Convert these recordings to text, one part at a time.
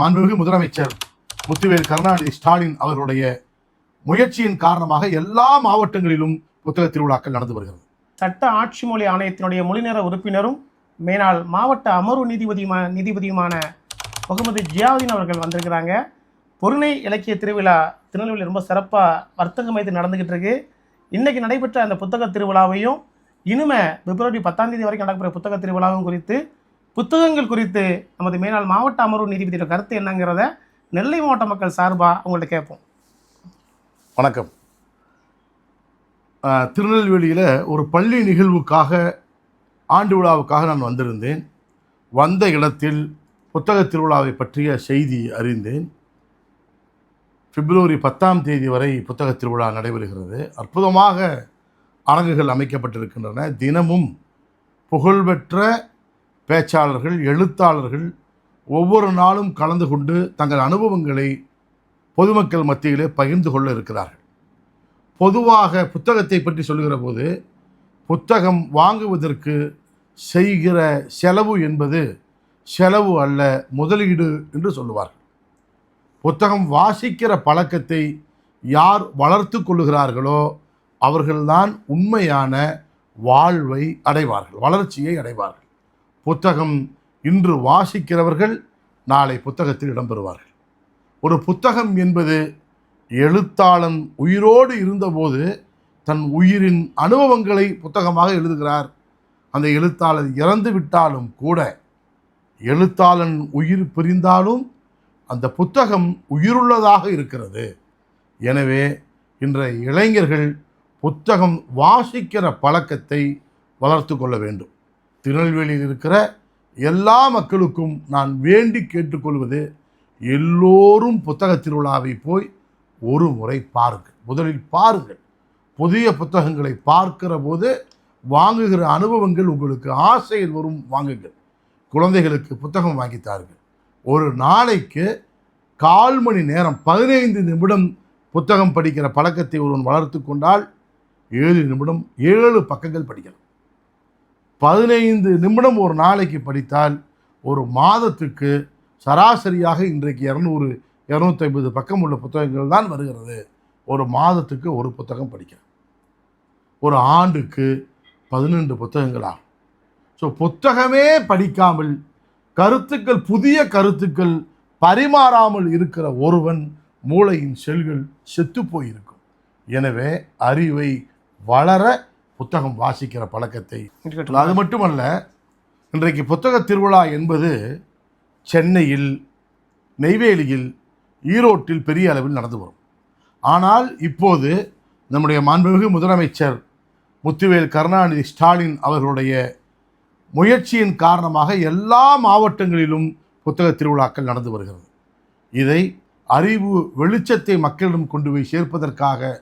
மாண்புமிகு முதலமைச்சர் முத்துவேல் கருணாநிதி ஸ்டாலின் அவர்களுடைய முயற்சியின் காரணமாக எல்லா மாவட்டங்களிலும் புத்தக திருவிழாக்கள் நடந்து வருகிறது. சட்ட ஆட்சி மொழி ஆணையத்தினுடைய மொழிநேர உறுப்பினரும் மேனால் மாவட்ட அமர்வு நீதிபதியுமா நீதிபதியுமான முகமது ஜியாவுதீன் அவர்கள் வந்திருக்கிறாங்க. பொருணை இலக்கிய திருவிழா திருநெல்வேலி ரொம்ப சிறப்பாக வர்த்தக மையத்தில் நடந்துக்கிட்டு இருக்கு இன்னைக்கு நடைபெற்ற அந்த புத்தக திருவிழாவையும் இனிமே பிப்ரவரி பத்தாம் தேதி வரைக்கும் நடக்கிற புத்தக திருவிழாவும் குறித்து புத்தகங்கள் குறித்து நமது மேலாள் மாவட்ட அமர்வு நீதிபதியோட கருத்து என்னங்கிறத நெல்லை மாவட்ட மக்கள் சார்பாக அவங்கள்ட்ட கேட்போம். வணக்கம். திருநெல்வேலியில் ஒரு பள்ளி நிகழ்வுக்காக ஆண்டு விழாவுக்காக நான் வந்திருந்தேன். வந்த இடத்தில் புத்தக திருவிழாவை பற்றிய செய்தி அறிந்தேன். பிப்ரவரி பத்தாம் தேதி வரை புத்தக திருவிழா நடைபெறுகிறது. அற்புதமாக அரங்குகள் அமைக்கப்பட்டிருக்கின்றன. தினமும் புகழ்பெற்ற பேச்சாளர்கள் எழுத்தாளர்கள் ஒவ்வொரு நாளும் கலந்து கொண்டு தங்கள் அனுபவங்களை பொதுமக்கள் மத்தியிலே பகிர்ந்து கொள்ள இருக்கிறார்கள். பொதுவாக புத்தகத்தை பற்றி சொல்லுகிற போது புத்தகம் வாங்குவதற்கு செய்கிற செலவு என்பது செலவு அல்ல முதலீடு என்று சொல்லுவார்கள். புத்தகம் வாசிக்கிற பழக்கத்தை யார் வளர்த்து கொள்ளுகிறார்களோ அவர்கள்தான் உண்மையான வாழ்வை அடைவார்கள் வளர்ச்சியை அடைவார்கள். புத்தகம் இன்று வாசிக்கிறவர்கள் நாளை புத்தகத்தில் இடம்பெறுவார்கள். ஒரு புத்தகம் என்பது எழுத்தாளன் உயிரோடு இருந்தபோது தன் உயிரின் அனுபவங்களை புத்தகமாக எழுதுகிறார். அந்த எழுத்தாளர் இறந்து விட்டாலும் கூட எழுத்தாளன் உயிர் பிரிந்தாலும் அந்த புத்தகம் உயிருள்ளதாக இருக்கிறது. எனவே இன்றைய இளைஞர்கள் புத்தகம் வாசிக்கிற பழக்கத்தை வளர்த்து கொள்ள வேண்டும். திருநெல்வேலியில் இருக்கிற எல்லா மக்களுக்கும் நான் வேண்டி கேட்டுக்கொள்வது எல்லோரும் புத்தக திருவிழாவை போய் ஒரு முறை பாருங்கள் முதலில் பாருங்கள். புதிய புத்தகங்களை பார்க்கிற போது வாங்குகிற அனுபவங்கள் உங்களுக்கு ஆசையில் வரும் வாங்குங்கள். குழந்தைகளுக்கு புத்தகம் வாங்கித்தார்கள் ஒரு நாளைக்கு கால் மணி நேரம் பதினைந்து நிமிடம் புத்தகம் படிக்கிற பழக்கத்தை ஒருவன் வளர்த்து கொண்டால் ஏழு நிமிடம் ஏழு பக்கங்கள் படிக்கலாம். பதினைந்து நிமிடம் ஒரு நாளைக்கு படித்தால் ஒரு மாதத்துக்கு சராசரியாக இன்றைக்கு இரநூறு இரநூத்தைம்பது பக்கம் உள்ள புத்தகங்கள் தான் வருகிறது. ஒரு மாதத்துக்கு ஒரு புத்தகம் படிக்கிறேன். ஒரு ஆண்டுக்கு பதினெண்டு புத்தகங்களா ஸோ புத்தகமே படிக்காமல் கருத்துக்கள் புதிய கருத்துக்கள் பரிமாறாமல் இருக்கிற ஒருவன் மூளையின் செல்கள் செத்து போயிருக்கும். எனவே அறிவை வளர புத்தகம் வாசிக்கிற பழக்கத்தை. அது மட்டுமல்ல இன்றைக்கு புத்தக திருவிழா என்பது சென்னையில் நெய்வேலியில் ஈரோட்டில் பெரிய அளவில் நடந்து வரும். ஆனால் இப்போது நம்முடைய மாண்புமிகு முதலமைச்சர் முத்துவேல் கருணாநிதி ஸ்டாலின் அவர்களுடைய முயற்சியின் காரணமாக எல்லா மாவட்டங்களிலும் புத்தக திருவிழாக்கள் நடந்து வருகிறது. இதை அறிவு வெளிச்சத்தை மக்களிடம் கொண்டு போய் சேர்ப்பதற்காக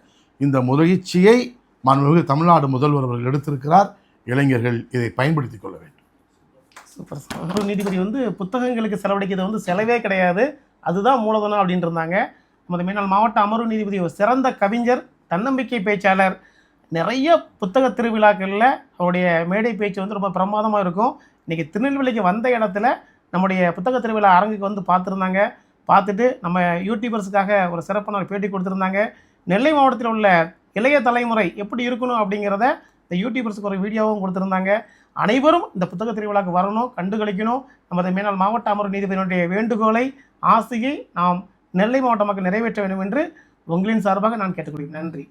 இந்த முயற்சியை மாண்புமிகு தமிழ்நாடு முதல்வர் அவர்கள் எடுத்திருக்கிறார். இளைஞர்கள் இதை பயன்படுத்திக் கொள்ள வேண்டும். Super sir. நீதிபதி வந்து புத்தகங்களுக்கு செலவழிக்கிறது வந்து செலவே கிடையாது. அதுதான் மூலதனம் அப்படின்ட்டு இருந்தாங்க. நமது மேனால் மாவட்ட அமர்வு நீதிபதி ஒரு சிறந்த கவிஞர் தன்னம்பிக்கை பேச்சாளர். நிறைய புத்தக திருவிழாக்களில் அவருடைய மேடை பேச்சு வந்து ரொம்ப பிரமாதமாக இருக்கும். இன்றைக்கி திருநெல்வேலிக்கு வந்த இடத்துல நம்முடைய புத்தக திருவிழா அரங்குக்கு வந்து பார்த்துருந்தாங்க. பார்த்துட்டு நம்ம யூடியூபர்ஸுக்காக ஒரு சிறப்பான பேட்டி கொடுத்துருந்தாங்க. நெல்லை மாவட்டத்தில் உள்ள இளைய தலைமுறை எப்படி இருக்கணும் அப்படிங்கிறத இந்த யூடியூபர்ஸுக்கு ஒரு வீடியோவும் கொடுத்துருந்தாங்க. அனைவரும் இந்த புத்தக திருவிழாக்கு வரணும் கண்டுகளிக்கணும் நமது மேனால் மாவட்ட அமர்வு நீதிபதியினுடைய வேண்டுகோளை ஆசையை நாம் நெல்லை மாவட்ட மக்கள் நிறைவேற்ற வேண்டும் என்று உங்களின் சார்பாக நான் கேட்டுக்கொள்கிறேன். நன்றி.